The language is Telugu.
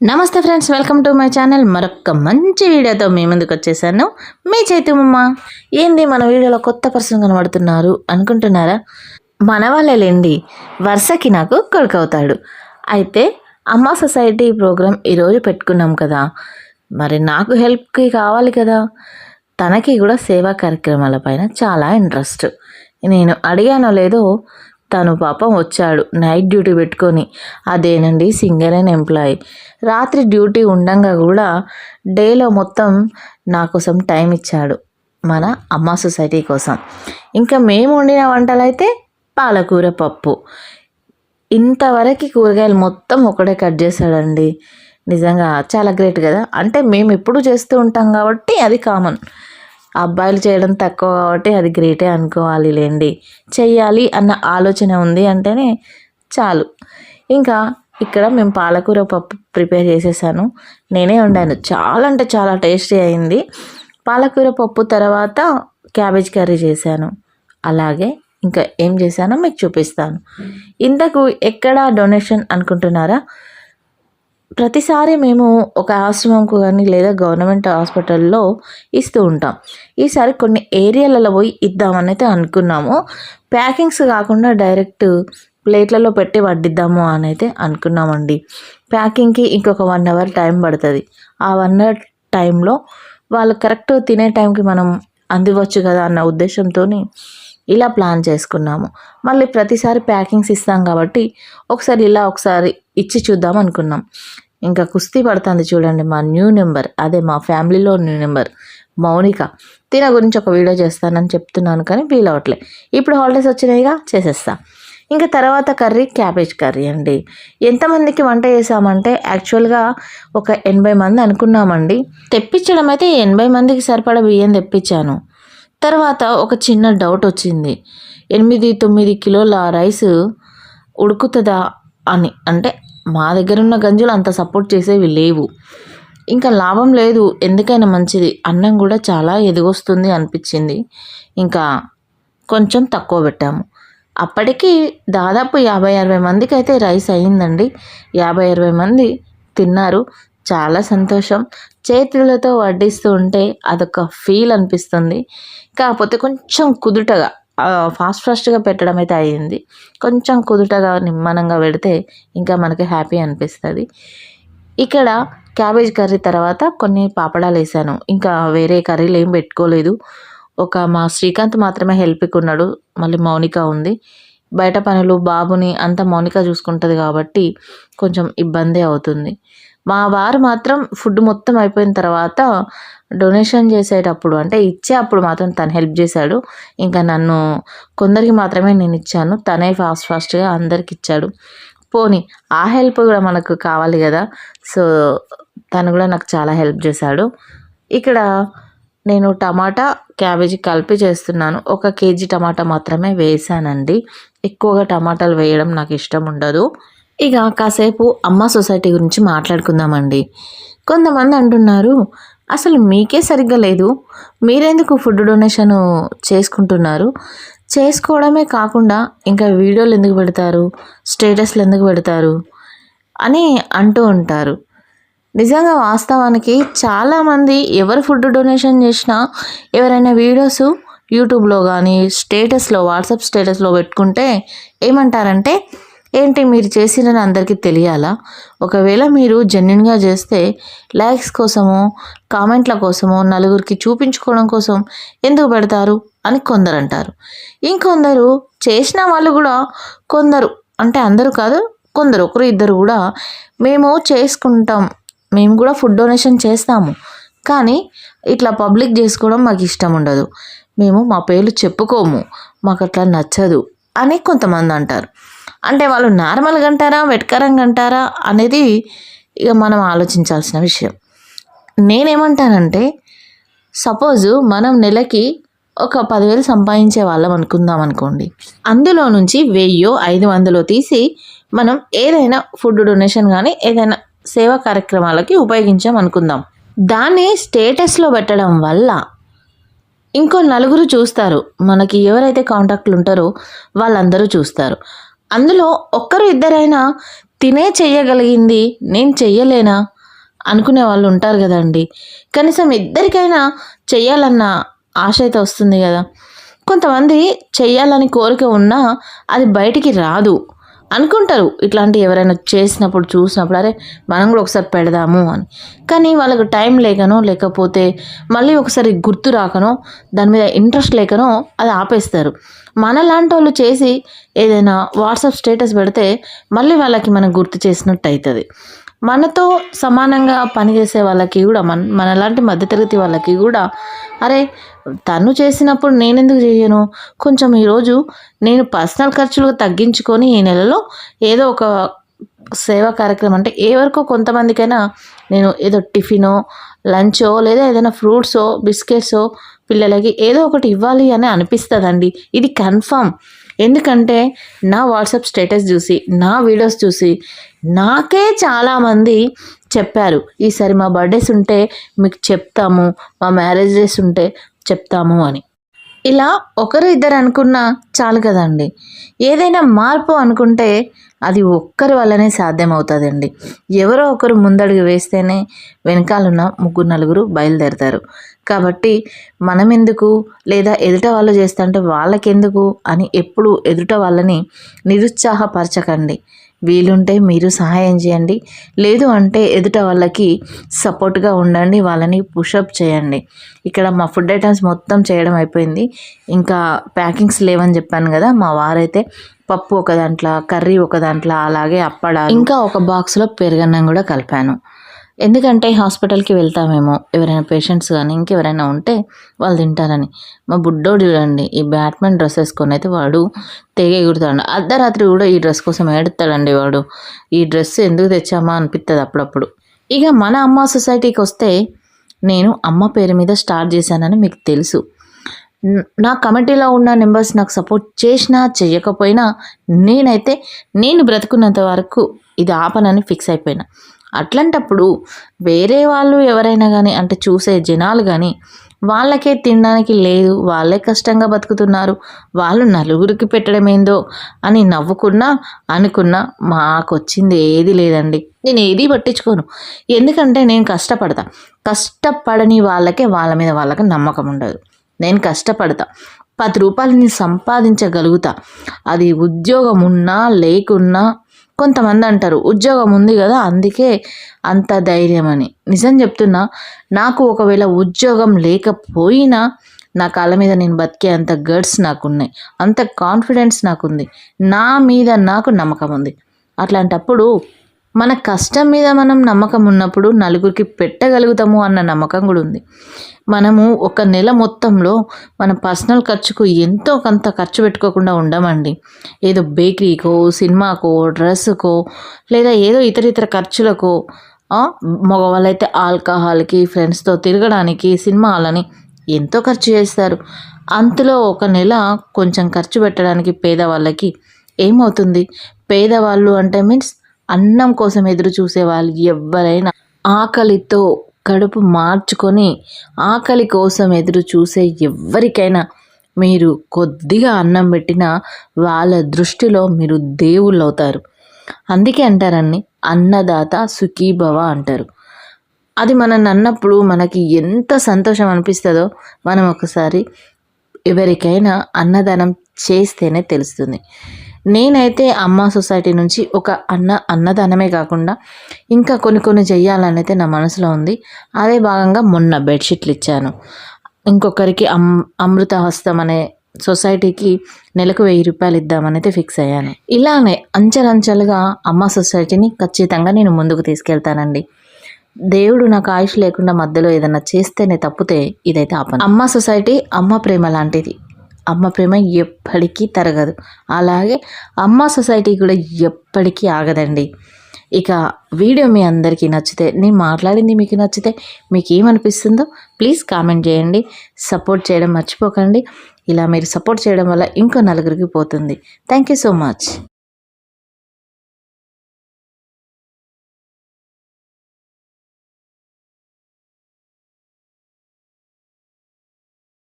నమస్తే friends welcome to my channel. మరొక మంచి వీడియోతో మీ ముందుకు వచ్చేసాను. మీ చైతమ్మ ఏంది మన వీడియోలో కొత్త పర్సన్ కనబడుతున్నారు అనుకుంటున్నారా? మన వాళ్ళేలేండి వరుసకి నాకు కొడుకు అవుతాడు. అయితే అమ్మ సొసైటీ ప్రోగ్రాం ఈరోజు పెట్టుకున్నాం కదా. మరి నాకు హెల్ప్కి కావాలి కదా. తనకి కూడా సేవా కార్యక్రమాల పైన చాలా ఇంట్రెస్ట్. నేను అడిగానో లేదో తను పాపం వచ్చాడు నైట్ డ్యూటీ పెట్టుకొని. అదేనండి సింగర్ అండ్ ఎంప్లాయీ. రాత్రి డ్యూటీ ఉండంగా కూడా డేలో మొత్తం నా కోసం టైం ఇచ్చాడు మన అమ్మ సొసైటీ కోసం. ఇంకా మేము వండిన వంటలైతే పాలకూర పప్పు. ఇంతవరకు కూరగాయలు మొత్తం ఒకడే కట్ చేశాడండి. నిజంగా చాలా గ్రేట్ కదా. అంటే మేము ఎప్పుడు చేస్తూ ఉంటాం కాబట్టి అది కామన్. అబ్బాయిలు చేయడం తక్కువ కాబట్టి అది గ్రేటే అనుకోవాలి లేండి చెయ్యాలి అన్న ఆలోచన ఉంది అంటేనే చాలు. ఇంకా ఇక్కడ మేము పాలకూర పప్పు ప్రిపేర్ చేసేసాను. నేనే వండాను. చాలా అంటే చాలా టేస్టీ అయింది. పాలకూర పప్పు తర్వాత క్యాబేజ్ కర్రీ చేశాను. అలాగే ఇంకా ఏం చేశానో మీకు చూపిస్తాను. ఇంతకు ఎక్కడ డొనేషన్ అనుకుంటున్నారా? ప్రతిసారి మేము ఒక ఆశ్రమంకు కానీ లేదా గవర్నమెంట్ హాస్పిటల్లో ఇస్తూ ఉంటాం. ఈసారి కొన్ని ఏరియాలలో పోయి ఇద్దామని అయితే అనుకున్నాము. ప్యాకింగ్స్ కాకుండా డైరెక్ట్ ప్లేట్లలో పెట్టి వడ్డిద్దాము అని అయితే అనుకున్నామండి. ప్యాకింగ్కి ఇంకొక వన్ అవర్ టైం పడుతుంది. ఆ వన్ అవర్ టైంలో వాళ్ళు కరెక్ట్ తినే టైంకి మనం అందివచ్చు కదా అన్న ఉద్దేశంతో ఇలా ప్లాన్ చేసుకున్నాము. మళ్ళీ ప్రతిసారి ప్యాకింగ్స్ ఇస్తాం కాబట్టి ఒకసారి ఇలా ఒకసారి ఇచ్చి చూద్దాం అనుకున్నాం. ఇంకా కుస్తీ పడుతుంది చూడండి మా న్యూ నెంబర్. అదే మా ఫ్యామిలీలో న్యూ నెంబర్. మౌనిక తిన గురించి ఒక వీడియో చేస్తానని చెప్తున్నాను కానీ వీలవట్లే ఇప్పుడు హాలిడేస్ వచ్చినాయిగా చేసేస్తా. ఇంకా తర్వాత కర్రీ క్యాబేజ్ కర్రీ అండి. ఎంతమందికి వంట చేసామంటే యాక్చువల్గా ఒక ఎనభై మంది అనుకున్నామండి. తెప్పించడం అయితే ఎనభై మందికి సరిపడా బియ్యం తెప్పించాను. తర్వాత ఒక చిన్న డౌట్ వచ్చింది. ఎనిమిది తొమ్మిది కిలోల రైస్ ఉడుకుతుందా అని. అంటే మా దగ్గర ఉన్న గంజులు అంత సపోర్ట్ చేసేవి లేవు. ఇంకా లాభం లేదు. ఎందుకైనా మంచిది. అన్నం కూడా చాలా ఎదిగొస్తుంది అనిపించింది. ఇంకా కొంచెం తక్కువ పెట్టాము. అప్పటికి దాదాపు యాభై అరవై మందికి అయితే రైస్ అయ్యిందండి. యాభై అరవై మంది తిన్నారు. చాలా సంతోషం. చేతులతో వడ్డిస్తూ ఉంటే అదొక ఫీల్ అనిపిస్తుంది. కాకపోతే కొంచెం కుదుటగా ఫాస్ట్ ఫాస్ట్గా పెట్టడం అయితే అయ్యింది. కొంచెం కుదుటగా నిమ్మనంగా పెడితే ఇంకా మనకి హ్యాపీ అనిపిస్తుంది. ఇక్కడ క్యాబేజ్ కర్రీ తర్వాత కొన్ని పాపడాలు వేసాను. ఇంకా వేరే కర్రీలు ఏం పెట్టుకోలేదు. ఒక మా శ్రీకాంత్ మాత్రమే హెల్ప్కి ఉన్నాడు. మళ్ళీ మౌనిక ఉంది. బయట పనులు బాబుని అంత మౌనిక చూసుకుంటుంది కాబట్టి కొంచెం ఇబ్బంది అవుతుంది. మా వారు మాత్రం ఫుడ్ మొత్తం అయిపోయిన తర్వాత డొనేషన్ చేసేటప్పుడు అంటే ఇచ్చే అప్పుడు మాత్రం తను హెల్ప్ చేశాడు. ఇంకా నన్ను కొందరికి మాత్రమే నేను ఇచ్చాను. తనే ఫాస్ట్ ఫాస్ట్గా అందరికి ఇచ్చాడు. పోనీ ఆ హెల్ప్ కూడా మనకు కావాలి కదా. సో తను కూడా నాకు చాలా హెల్ప్ చేశాడు. ఇక్కడ నేను టమాటా క్యాబేజీ కలిపి చేస్తున్నాను. ఒక కేజీ టమాటా మాత్రమే వేసానండి. ఎక్కువగా టమాటాలు వేయడం నాకు ఇష్టం ఉండదు. ఇక కాసేపు అమ్మ సొసైటీ గురించి మాట్లాడుకుందామండి. కొంతమంది అంటున్నారు అసలు మీకే సరిగ్గా లేదు. మీరెందుకు ఫుడ్ డొనేషన్ చేసుకుంటున్నారు? చేసుకోవడమే కాకుండా ఇంకా వీడియోలు ఎందుకు పెడతారు? స్టేటస్లు ఎందుకు పెడతారు? అని అంటూ ఉంటారు. నిజంగా వాస్తవానికి చాలామంది ఎవరు ఫుడ్ డొనేషన్ చేసినా ఎవరైనా వీడియోస్ యూట్యూబ్లో కానీ స్టేటస్లో వాట్సాప్ స్టేటస్లో పెట్టుకుంటే ఏమంటారంటే ఏంటి మీరు చేసినని అందరికీ తెలియాలా? ఒకవేళ మీరు జెన్యున్గా చేస్తే లైక్స్ కోసమో కామెంట్ల కోసమో నలుగురికి చూపించుకోవడం కోసం ఎందుకు పెడతారు అని కొందరు అంటారు ఇంకొందరు చేసిన వాళ్ళు కూడా కొందరు అంటే అందరూ కాదు కొందరు ఒకరు ఇద్దరు కూడా మేము చేసుకుంటాం మేము కూడా ఫుడ్ డొనేషన్ చేస్తాము. కానీ ఇట్లా పబ్లిక్ చేసుకోవడం మాకు ఇష్టం ఉండదు. మేము మా పేర్లు చెప్పుకోము మాకు అట్లా నచ్చదు అని కొంతమంది అంటారు. అంటే వాళ్ళు నార్మల్గా అంటారా వెటకరంగా అంటారా అనేది ఇక మనం ఆలోచించాల్సిన విషయం. నేనేమంటానంటే సపోజ్ మనం నెలకి ఒక పదివేలు సంపాదించే వాళ్ళం అనుకుందాం అనుకోండి. అందులో నుంచి వెయ్యో ఐదు వందలో తీసి మనం ఏదైనా ఫుడ్ డొనేషన్ కానీ ఏదైనా సేవా కార్యక్రమాలకి ఉపయోగించాం అనుకుందాం. దాన్ని స్టేటస్లో పెట్టడం వల్ల ఇంకో నలుగురు చూస్తారు. మనకి ఎవరైతే కాంటాక్ట్లు ఉంటారో వాళ్ళందరూ చూస్తారు. అందులో ఒక్కరు ఇద్దరైనా తినే చెయ్యగలిగింది నేను చెయ్యలేనా? అనుకునే వాళ్ళు ఉంటారు కదండి. కనీసం ఇద్దరికైనా చెయ్యాలన్న ఆశ అయితే వస్తుంది కదా. కొంతమంది చెయ్యాలని కోరిక ఉన్నా అది బయటికి రాదు. అనుకుంటారు. ఇట్లాంటి ఎవరైనా చేసినప్పుడు చూసినప్పుడు అరే మనం కూడా ఒకసారి పెడదాము అని. కానీ వాళ్ళకు టైం లేకనో లేకపోతే మళ్ళీ ఒకసారి గుర్తు రాకనో దాని మీద ఇంట్రెస్ట్ లేకనో అది ఆపేస్తారు. మనలాంటి వాళ్ళు చేసి ఏదైనా వాట్సాప్ స్టేటస్ పెడితే మళ్ళీ వాళ్ళకి మనం గుర్తు చేసినట్టు అవుతుంది. మనతో సమానంగా పనిచేసే వాళ్ళకి కూడా మన మనలాంటి మధ్యతరగతి వాళ్ళకి కూడా అరే తను చేసినప్పుడు నేనెందుకు చేయను? కొంచెం ఈరోజు నేను పర్సనల్ ఖర్చులు తగ్గించుకొని ఈ నెలలో ఏదో ఒక సేవా కార్యక్రమం అంటే ఏ వరకు కొంతమందికైనా నేను ఏదో టిఫినో లంచో లేదా ఏదైనా ఫ్రూట్సో బిస్కెట్సో పిల్లలకి ఏదో ఒకటి ఇవ్వాలి అని అనిపిస్తుందండి. ఇది కన్ఫామ్. ఎందుకంటే నా వాట్సాప్ స్టేటస్ చూసి నా వీడియోస్ చూసి నాకే చాలామంది చెప్పారు ఈసారి మా బర్త్డేస్ ఉంటే మీకు చెప్తాము మా మ్యారేజెస్ ఉంటే చెప్తాము అని. ఇలా ఒకరు ఇద్దరు అనుకున్నా చాలు కదండి. ఏదైనా మార్పు అనుకుంటే అది ఒక్కరి వల్లనే సాధ్యమవుతుందండి. ఎవరో ఒకరు ముందడుగు వేస్తేనే వెనకాలన్న ముగ్గురు నలుగురు బయలుదేరతారు. కాబట్టి మనం ఎందుకు లేదా ఎదుట వాళ్ళు చేస్తుంటే వాళ్ళకెందుకు? అని ఎప్పుడు ఎదుట వాళ్ళని నిరుత్సాహపరచకండి. వీలుంటే మీరు సహాయం చేయండి. లేదు అంటే ఎదుట వాళ్ళకి సపోర్ట్గా ఉండండి వాళ్ళని పుషప్ చేయండి. ఇక్కడ మా ఫుడ్ ఐటమ్స్ మొత్తం చేయడం అయిపోయింది. ఇంకా ప్యాకింగ్స్ లేవని చెప్పాను కదా మా వారైతే పప్పు ఒక దాంట్లో కర్రీ ఒక దాంట్లో అలాగే అప్పడాలు. ఇంకా ఒక బాక్స్లో పెరుగన్నం కూడా కలిపాను. ఎందుకంటే హాస్పిటల్కి వెళ్తామేమో ఎవరైనా పేషెంట్స్ కానీ ఇంకెవరైనా ఉంటే వాళ్ళు తింటారని. మా బుడ్డోడు చూడండి ఈ బ్యాట్మెన్ డ్రెస్ వేసుకొని అయితే వాడు తెగ ఎగురుతాడు. అర్ధరాత్రి కూడా ఈ డ్రెస్ కోసం ఏడుతాడండి వాడు. ఈ డ్రెస్ ఎందుకు తెచ్చామా అనిపిస్తుంది అప్పుడప్పుడు. ఇక మన అమ్మ సొసైటీకి వస్తే నేను అమ్మ పేరు మీద స్టార్ట్ చేశానని మీకు తెలుసు. నా కమిటీలో ఉన్న మెంబర్స్ నాకు సపోర్ట్ చేసినా చేయకపోయినా నేనైతే నేను బ్రతుకున్నంత వరకు ఇది ఆపనని ఫిక్స్ అయిపోయినా. అట్లాంటప్పుడు వేరే వాళ్ళు ఎవరైనా కానీ అంటే చూసే జనాలు కానీ వాళ్ళకే తినడానికి లేదు వాళ్ళే కష్టంగా బతుకుతున్నారు వాళ్ళు నలుగురికి పెట్టడం ఏందో అని నవ్వుకున్నా అనుకున్నా మాకు వచ్చింది ఏది లేదండి. నేను ఏది పట్టించుకోను. ఎందుకంటే నేను కష్టపడతా. కష్టపడని వాళ్ళకే వాళ్ళ మీద వాళ్ళకి నమ్మకం ఉండదు. నేను కష్టపడతా. పది రూపాయలు నేను సంపాదించగలుగుతా. అది ఉద్యోగం ఉన్నా లేకున్నా కొంతమంది అంటారు ఉద్యోగం ఉంది కదా అందుకే అంత ధైర్యం అని. నిజం చెప్తున్నా నాకు ఒకవేళ ఉద్యోగం లేకపోయినా నా కాళ్ళ మీద నేను బతికే అంత గడ్స్ నాకున్నాయి అంత కాన్ఫిడెన్స్ నాకుంది. నా మీద నాకు నమ్మకం ఉంది. అట్లాంటప్పుడు మన కష్టం మీద మనం నమ్మకం ఉన్నప్పుడు నలుగురికి పెట్టగలుగుతాము అన్న నమ్మకం కూడా ఉంది. మనము ఒక నెల మొత్తంలో మన పర్సనల్ ఖర్చుకు ఎంతో కొంత ఖర్చు పెట్టుకోకుండా ఉండమండి. ఏదో బేకరీకో సినిమాకో డ్రెస్సుకో లేదా ఏదో ఇతర ఇతర ఖర్చులకో మగవాళ్ళైతే ఆల్కహాల్కి ఫ్రెండ్స్తో తిరగడానికి సినిమాలని ఎంతో ఖర్చు చేస్తారు. అంతలో ఒక నెల కొంచెం ఖర్చు పెట్టడానికి పేదవాళ్ళకి ఏమవుతుంది? పేదవాళ్ళు అంటే మీన్స్ అన్నం కోసం ఎదురు చూసే వాళ్ళు ఎవరైనా ఆకలితో కడుపు మార్చుకొని ఆకలి కోసం ఎదురు చూసే ఎవరికైనా మీరు కొద్దిగా అన్నం పెట్టినా వాళ్ళ దృష్టిలో మీరు దేవుళ్ళు అవుతారు అందుకే అంటారండి అన్నదాత సుఖీభవ అంటారు. అది మనల్ని అన్నప్పుడు మనకి ఎంత సంతోషం అనిపిస్తుందో మనం ఒకసారి ఎవరికైనా అన్నదానం చేస్తేనే తెలుస్తుంది. నేనైతే అమ్మ సొసైటీ నుంచి ఒక అన్న అన్నదానమే కాకుండా ఇంకా కొన్ని కొన్ని చెయ్యాలని అయితే నా మనసులో ఉంది. అదే భాగంగా మొన్న బెడ్షీట్లు ఇచ్చాను. ఇంకొకరికి అమ్ అమృత హస్తం అనే సొసైటీకి నెలకు వెయ్యి రూపాయలు ఇద్దామని అయితే ఫిక్స్ అయ్యాను. ఇలానే అంచెలంచెలుగా అమ్మ సొసైటీని ఖచ్చితంగా నేను ముందుకు తీసుకెళ్తానండి. దేవుడు నాకు ఆయుష్ లేకుండా మధ్యలో ఏదైనా చేస్తేనే తప్పితే ఇదైతే ఆపను. అమ్మ సొసైటీ అమ్మ ప్రేమ లాంటిది. అమ్మ ప్రేమ ఎప్పటికీ తరగదు. అలాగే అమ్మ సొసైటీ కూడా ఎప్పటికీ ఆగదండి. ఇక వీడియో మీ అందరికీ నచ్చితే నేను మాట్లాడింది మీకు నచ్చితే మీకు ఏమనిపిస్తుందో ప్లీజ్ కామెంట్ చేయండి. సపోర్ట్ చేయడం మర్చిపోకండి. ఇలా మీరు సపోర్ట్ చేయడం వల్ల ఇంకో నలుగురికి పోతుంది. Thank you so much.